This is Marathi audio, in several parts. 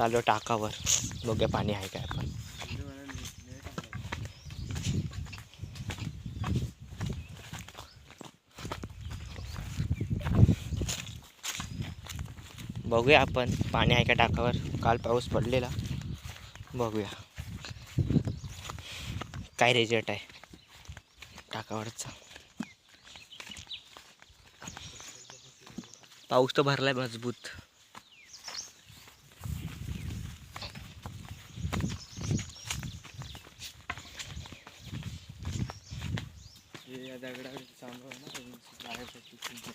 चालू टाकावर. बघूया पाणी आहे काय आपण बघूया आपण पाणी आहे का टाकावर? काल पाऊस पडलेला. बघूया. काय रिझल्ट आहे? टाकावरचा पाऊस तर भरला आहे मजबूत. हे सांभाळ चांगलं आहे ना बाहेर पडते.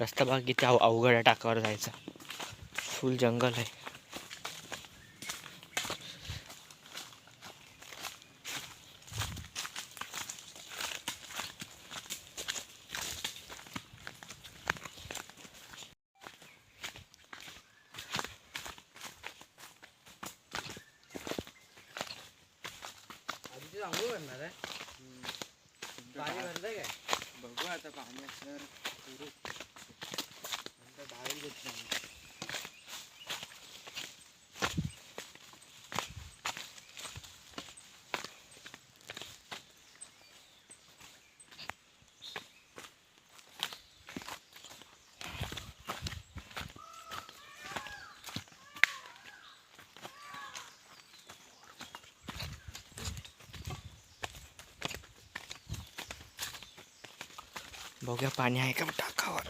रस्ता भाग किती अव अवघड आहे टाकावर जायचा फुल जंगल आहे करणार आहे पाणी भरलंय काय बघू आता पाणी. नंतर बाहेर घेतलं मी. बघूया पाणी आहे का टाकावर.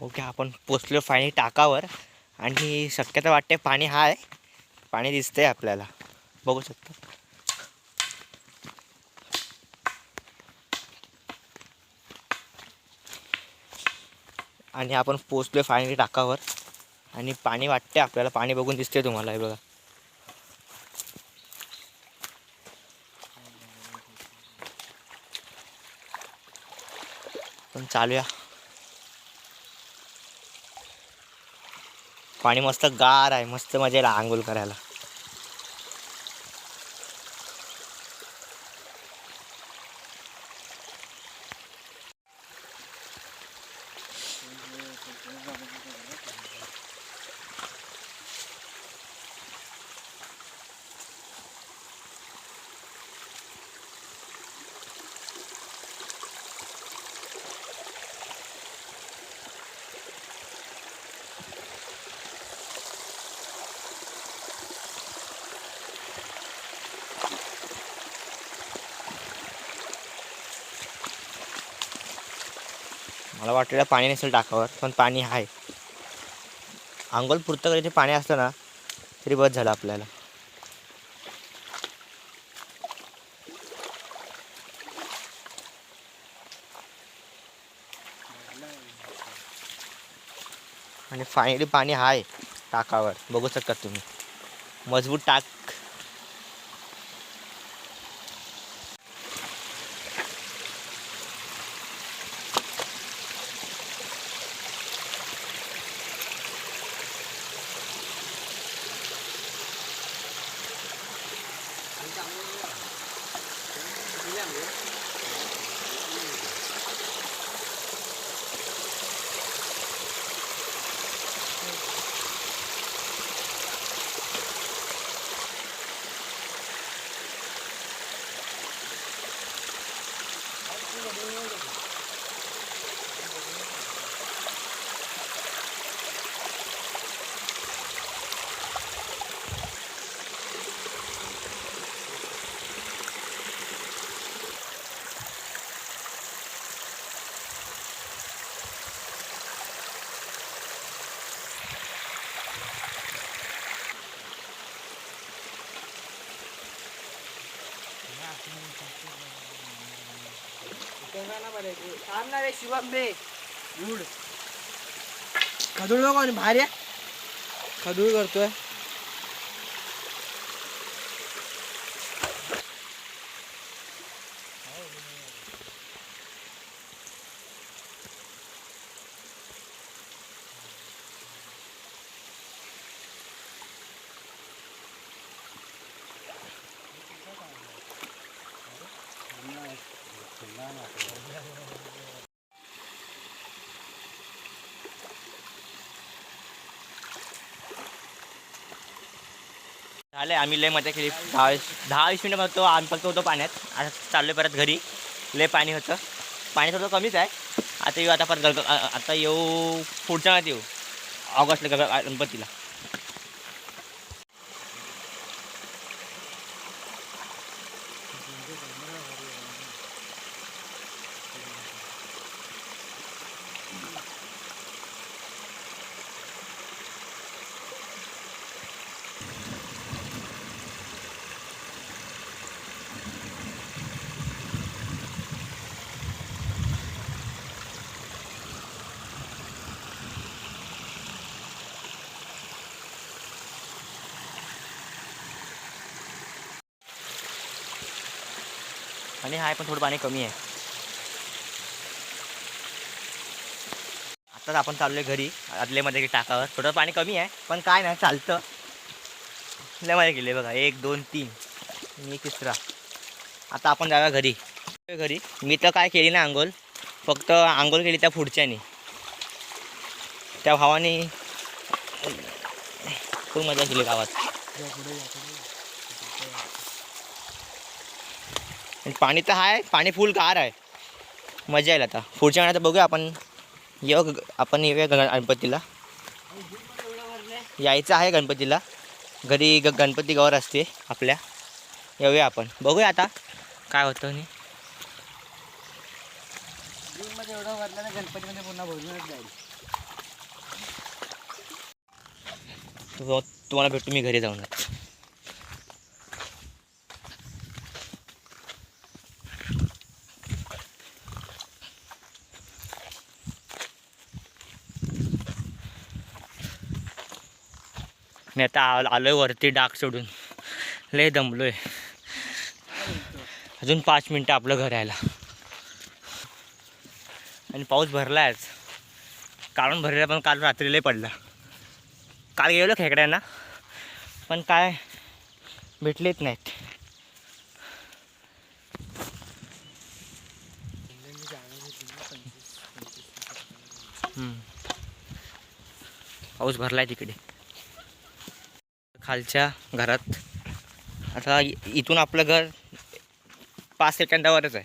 ओके आपण पोचलो पाणी टाकावर आणि शक्यता वाटते पाणी आहे पाणी दिसतंय आपल्याला. बघू शकतो. आणि आपण पोचलोय फायनली टाकावर. आणि पाणी वाटते आपल्याला. पाणी बघून दिसते तुम्हाला हे बघा. पण चालूया. पाणी मस्त गार आहे. मस्त मजा येईल आंघोळ करायला. मला वाटलेलं पाणी नसेल टाकावर पण पाणी आहे. आंघोळ पुरतं कधी पाणी असलं ना तरी बस झालं आपल्याला. आणि फायनली पाणी आहे टाकावर. बघू शकता तुम्ही. मजबूत टाक. 아, 이거 먹는 거지. थांबणार आहे. शिवम बे. गुड खदूळ बघ आणि भारी खदूळ करतोय. झाले आम्ही लय मजा केली. दहा वीस दहा वीस मिनिटं होतो आम्ही फक्त होतो पाण्यात. आता चाललो परत घरी. लय पाणी होतं. पाणी थोडं कमीच आहे. आता येऊ आता परत गण- आता येऊ पुढच्या येऊ. ऑगस्टला ग- गणपतीला. आणि हाय पण थोडं पाणी कमी आहे. आताच आपण चाललोय घरी आदल्यामध्ये टाकावर. थोडं पाणी कमी आहे पण काय नाही चालतं. लय गेले बघा. एक दोन तीन. मी तिसरा. आता आपण जाऊया घरी. घरी. मी तर काय केली ना आंघोळ. फक्त आंघोळ केली त्या पुढच्यानी. त्या भावानी. खूप मजा केली गावात आणि पाणी तर आहे पाणी फुल गार आहे. मजा येईल आता. पुढच्या महिन्यात बघूया आपण. येऊ ग- आपण येऊया गणपतीला. यायचं आहे गणपतीला. घरी ग गणपती गौर असते आपल्या. येऊया आपण. बघूया आता काय होतं आणि. गणपतीमध्ये पुन्हा तुम्हाला भेटू मी घरी जाऊन. मी आता आलो आलोय वरती डाग सोडून. लय दमलोय. अजून पाच मिनटं आपलं घर यायला आणि पाऊस भरला आहेच काढून भरलेला पण काल रात्री पडला. काल गेलो खेकड्यांना पण काय भेटलेच नाहीत. पाऊस भरला आहे तिकडे. खालच्या घरात. आता इ- इथून आपलं घर पाच सेकंदावरच आहे.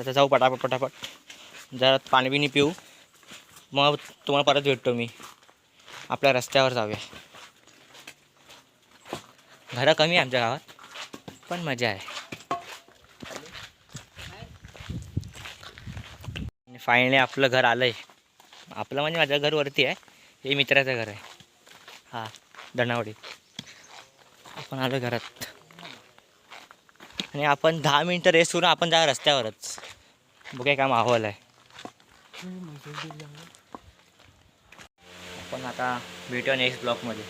आता जाऊ पटापट पटापट. जरा पाणी बिणी पिऊ. मग तुम्हाला परत भेटतो मी. आपल्या रस्त्यावर जाऊया. घरं कमी आहे आमच्या गावात पण मजा आहे. फायनली आपलं घर आलं आहे आपलं म्हणजे माझ्या घर वरती आहे. हे मित्राचं घर आहे. हां. दणावडी आपण आलो घरात. आणि आपण दहा मिनटं रेस्ट करून आपण जा रस्त्यावरच. बघे काय माहोल आहे. आपण आता भेटूया नेक्स्ट ब्लॉकमध्ये